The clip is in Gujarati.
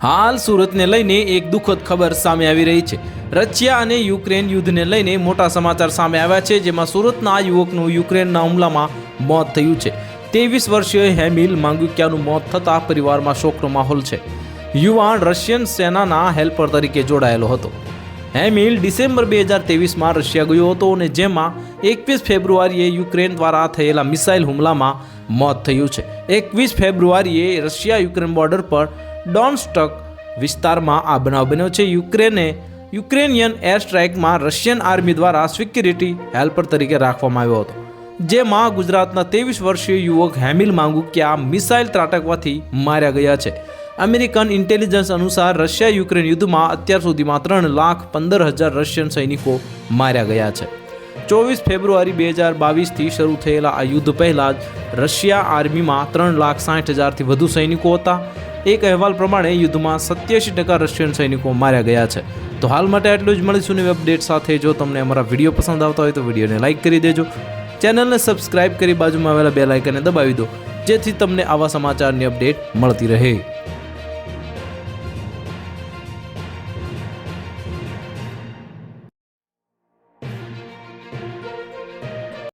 હાલ સુરતને લઈને એક દુઃખદ ખબર સામે આવી રહી છે. રશિયા અને યુક્રેન યુદ્ધને લઈને મોટા સમાચાર સામે આવ્યા છે, જેમાં સુરતના યુવકનું યુક્રેનના હુમલામાં મોત થયું છે. ત્રેવીસ વર્ષીય હેમિલ માંગુક્યાનું મોત થતાં પરિવારમાં શોકનો માહોલ છે. યુવાન રશિયન સેનાના હેલ્પર તરીકે જોડાયેલો હતો. હેમિલ ડિસેમ્બર બે હજાર ત્રેવીસમાં રશિયા ગયો હતો અને જેમાં એકવીસ ફેબ્રુઆરીએ યુક્રેન દ્વારા થયેલા મિસાઇલ હુમલામાં મોત થયું છે. એકવીસ ફેબ્રુઆરીએ રશિયા યુક્રેન બોર્ડર પર ડોનસ્ટક વિસ્તારમાં આ બનાવ બન્યો છે. યુક્રેને યુક્રેનિયન એર સ્ટ્રાઇકમાં રશિયન આર્મી દ્વારા સિક્યુરિટી હેલ્પર તરીકે રાખવામાં આવ્યો હતો, જેમાં ગુજરાતના ત્રેવીસ વર્ષીય યુવક હેમિલ માંગુકિયા મિસાઇલ ત્રાટકવાથી માર્યા ગયા છે. અમેરિકન ઇન્ટેલિજન્સ અનુસાર રશિયા યુક્રેન યુદ્ધમાં અત્યાર સુધીમાં ત્રણ લાખ પંદર હજાર રશિયન સૈનિકો માર્યા ગયા છે. ચોવીસ ફેબ્રુઆરી બે હજાર બાવીસથી શરૂ થયેલા આ યુદ્ધ પહેલાં જ રશિયા આર્મીમાં ત્રણ લાખ સાઠ હજારથી વધુ સૈનિકો હતા. એક અહેવાલ પ્રમાણે યુદ્ધમાં સત્યાસી ટકા રશિયન સૈનિકો માર્યા ગયા છે. તો હાલ માટે આટલું જ મળીશું નવી અપડેટ સાથે. જો તમને અમારા વીડિયો પસંદ આવતા હોય તો વિડીયોને લાઇક કરી દેજો. ચેનલને સબસ્ક્રાઇબ કરી બાજુમાં આવેલા બે લાઇકને દબાવી દો. જેથી તમને આવા સમાચારની અપડેટ મળતી રહે.